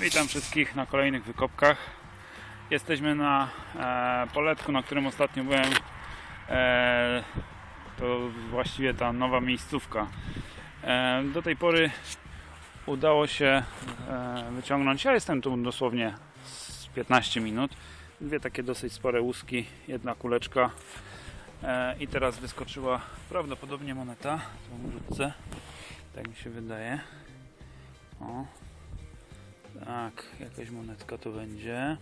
Witam wszystkich na kolejnych wykopkach. Jesteśmy na e, poletku, na którym ostatnio byłem. E, to właściwie ta nowa miejscówka. E, do tej pory udało się e, wyciągnąć. Ja jestem tu dosłownie z 15 minut. Dwie takie dosyć spore łuski, jedna kuleczka. E, I teraz wyskoczyła prawdopodobnie moneta. Tu wrzucę. Tak mi się wydaje. O. Tak, jakaś monetka to będzie.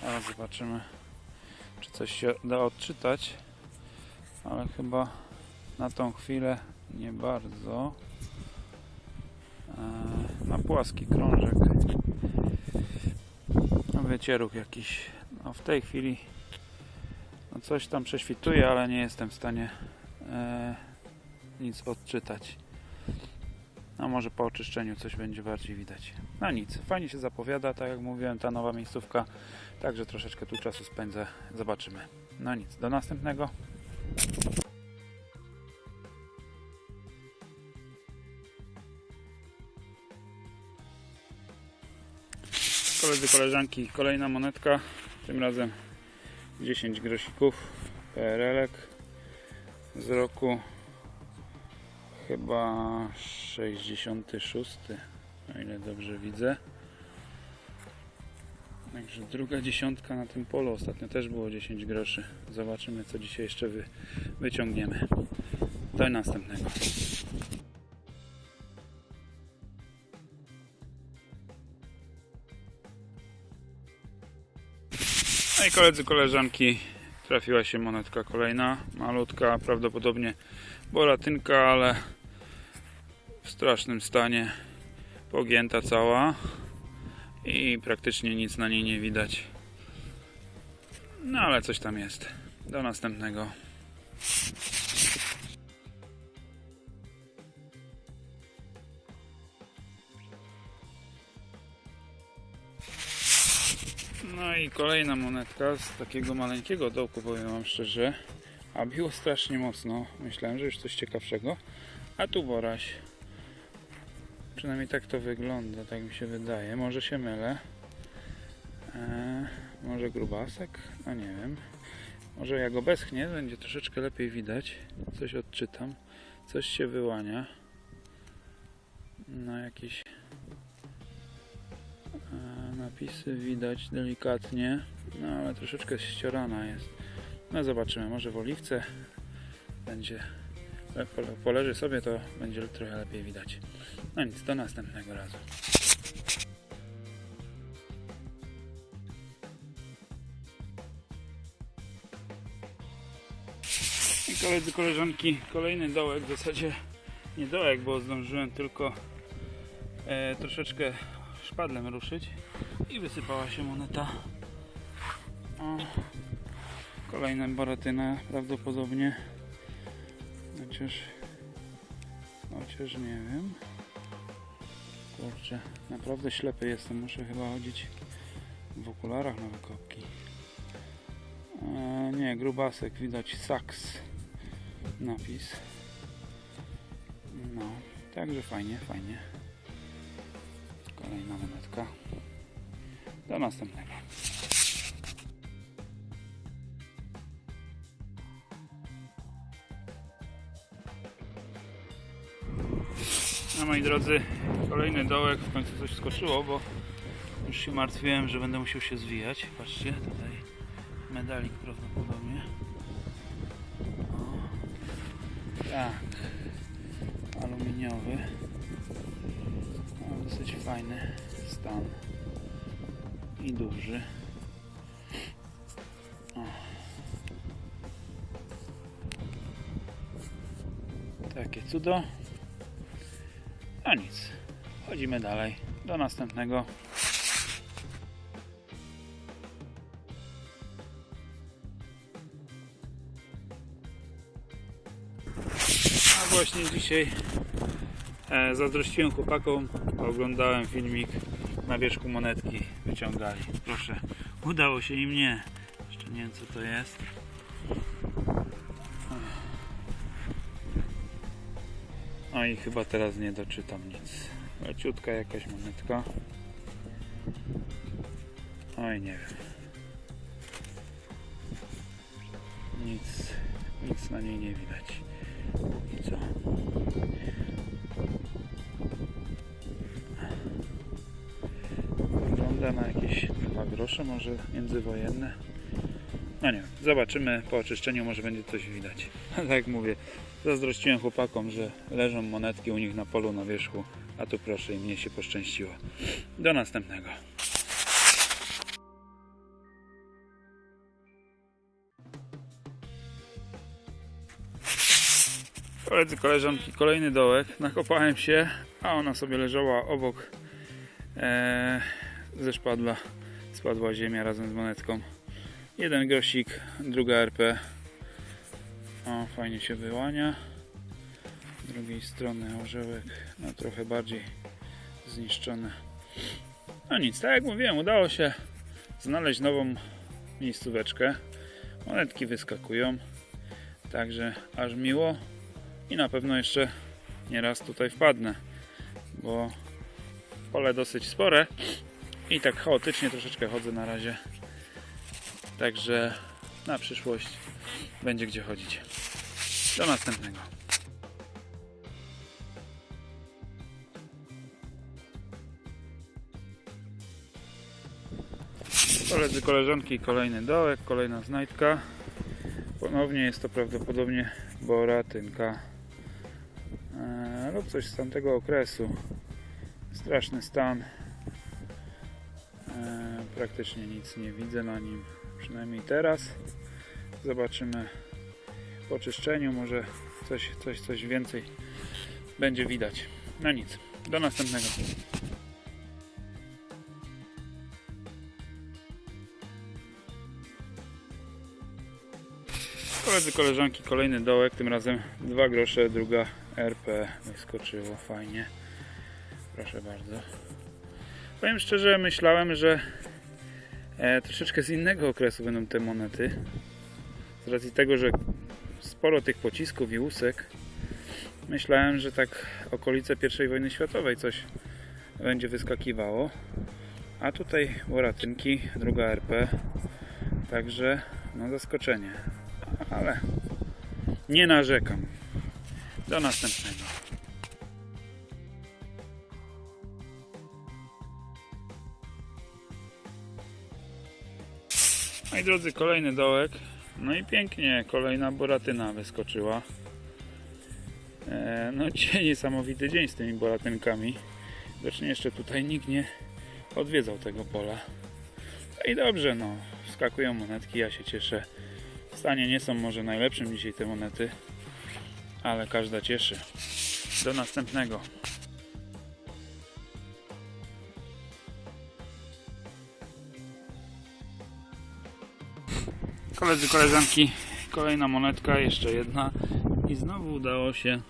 Teraz zobaczymy, czy coś się da odczytać. Ale chyba na tą chwilę nie bardzo. Eee, Na płaski krążek. Wycieruch jakiś. No, w tej chwili no coś tam prześwituje, ale nie jestem w stanie e, nic odczytać. No może po oczyszczeniu coś będzie bardziej widać. No nic, fajnie się zapowiada, tak jak mówiłem, ta nowa miejscówka. Także troszeczkę tu czasu spędzę. Zobaczymy. No nic, do następnego. Koledzy, koleżanki, kolejna monetka. Tym razem 10 grosików. PRL-ek z roku chyba 66, o ile dobrze widzę. Także druga dziesiątka na tym polu. Ostatnio też było 10 groszy. Zobaczymy, co dzisiaj jeszcze wy, wyciągniemy. Do następnego. No i koledzy, koleżanki, trafiła się monetka kolejna, malutka, prawdopodobnie boratynka, ale w strasznym stanie, pogięta cała i praktycznie nic na niej nie widać. No ale coś tam jest. Do następnego. No i kolejna monetka z takiego maleńkiego dołku, powiem wam szczerze. A biło strasznie mocno. Myślałem, że już coś ciekawszego. A tu boraś. Przynajmniej tak to wygląda, tak mi się wydaje. Może się mylę. Eee, może grubasek? No nie wiem. Może jak obeschnie, będzie troszeczkę lepiej widać. Coś odczytam. Coś się wyłania. No jakieś e, napisy widać delikatnie. No ale troszeczkę ściorana jest. No zobaczymy, może w oliwce będzie pole- poleży sobie, to będzie trochę lepiej widać. No nic, do następnego razu. Koledzy, koleżanki, kolejny dołek, w zasadzie nie dołek, bo zdążyłem tylko e, troszeczkę szpadlem ruszyć i wysypała się moneta. O, kolejna boratyna prawdopodobnie. Chociaż, chociaż nie wiem. Kurczę, naprawdę ślepy jestem. Muszę chyba chodzić w okularach na wykopki. E, nie, grubasek, widać saks napis. No, także fajnie, fajnie. Kolejna monetka. Do następnego. No moi drodzy, kolejny dołek, w końcu coś skoczyło, bo już się martwiłem, że będę musiał się zwijać. Patrzcie, tutaj medalik prawdopodobnie. O, tak, aluminiowy. No, dosyć fajny stan i duży. O. Takie cudo. A nic. Chodzimy dalej. Do następnego. A właśnie dzisiaj e, zazdrościłem chłopakom. Oglądałem filmik na wierzchu monetki. Wyciągali. Proszę. Udało się im nie. Jeszcze nie wiem co to jest. No i chyba teraz nie doczytam nic. Leciutka jakaś monetka. Oj, nie wiem. Nic, nic na niej nie widać. I co? Wygląda na jakieś 2 grosze, może międzywojenne. No nie zobaczymy po oczyszczeniu, może będzie coś widać. Tak jak mówię, zazdrościłem chłopakom, że leżą monetki u nich na polu na wierzchu, a tu proszę i mnie się poszczęściło. Do następnego. Koledzy, koleżanki, kolejny dołek. Nakopałem się, a ona sobie leżała obok e, ze szpadla. Spadła ziemia razem z monetką. Jeden grosik, druga RP. O, fajnie się wyłania. Z drugiej strony orzełek, no trochę bardziej zniszczony. No nic, tak jak mówiłem, udało się znaleźć nową miejscóweczkę. Monetki wyskakują, także aż miło i na pewno jeszcze nieraz tutaj wpadnę, bo pole dosyć spore i tak chaotycznie troszeczkę chodzę na razie. Także na przyszłość będzie gdzie chodzić. Do następnego. Koledzy, koleżanki, kolejny dołek, kolejna znajdka. Ponownie jest to prawdopodobnie boratynka e, lub coś z tamtego okresu. Straszny stan. E, praktycznie nic nie widzę na nim, przynajmniej teraz. Zobaczymy po czyszczeniu, może coś, coś, coś więcej będzie widać. No nic, do następnego. Koledzy, koleżanki, kolejny dołek, tym razem 2 grosze, druga RP wyskoczyło fajnie. Proszę bardzo. Powiem szczerze, myślałem, że e, troszeczkę z innego okresu będą te monety. Z racji tego, że sporo tych pocisków i łusek, myślałem, że tak okolice I wojny światowej coś będzie wyskakiwało. A tutaj łoratynki, druga RP. Także no zaskoczenie. Ale nie narzekam. Do następnego. Moi drodzy, kolejny dołek. No i pięknie, kolejna boratyna wyskoczyła. E, no dzisiaj niesamowity dzień z tymi boratynkami. Widocznie jeszcze tutaj nikt nie odwiedzał tego pola. No i dobrze, no. Wskakują monetki, ja się cieszę. W stanie nie są może najlepszym dzisiaj te monety, ale każda cieszy. Do następnego. Koledzy, koleżanki, kolejna monetka, jeszcze jedna i znowu udało się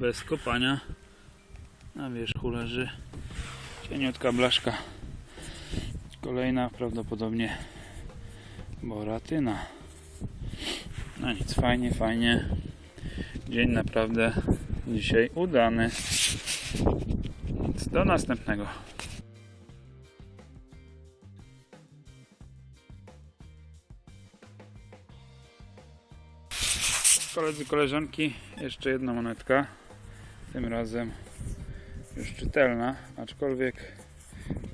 bez kopania. Na wierzchu leży cieniutka blaszka. Kolejna prawdopodobnie boratyna. No nic, fajnie, fajnie. Dzień naprawdę dzisiaj udany. Do następnego. Koledzy, koleżanki, jeszcze jedna monetka. Tym razem już czytelna, aczkolwiek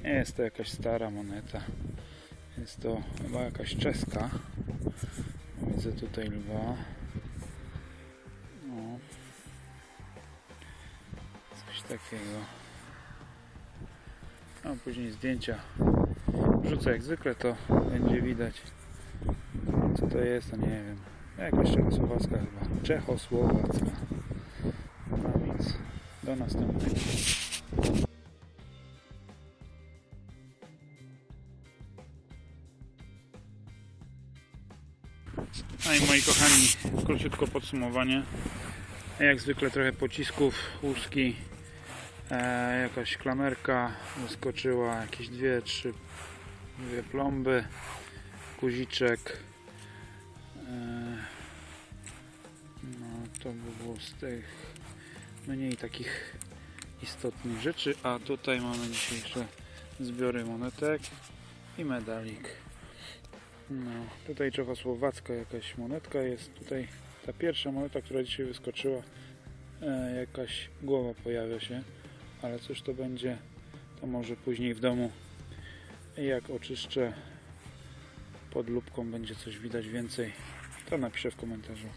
nie jest to jakaś stara moneta. Jest to chyba jakaś czeska. Widzę tutaj lwa. No. Coś takiego. A później zdjęcia wrzucę jak zwykle, to będzie widać co to jest, to nie wiem. Jakaś czechosłowacka chyba. Czechosłowacka. No więc do następnego. No i moi kochani, króciutko podsumowanie. Jak zwykle trochę pocisków, łuski, e, jakaś klamerka wyskoczyła, jakieś dwie, trzy, dwie plomby, guziczek. To by było z tych mniej takich istotnych rzeczy, a tutaj mamy dzisiejsze zbiory monetek. i medalik. No, tutaj czechosłowacka jakaś monetka jest. Tutaj ta pierwsza moneta, która dzisiaj wyskoczyła, e, jakaś głowa pojawia się, ale cóż to będzie, to może później w domu, jak oczyszczę pod lupką będzie coś widać więcej, to napiszę w komentarzu.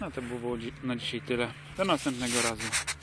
No to było na dzisiaj tyle. Do następnego razu.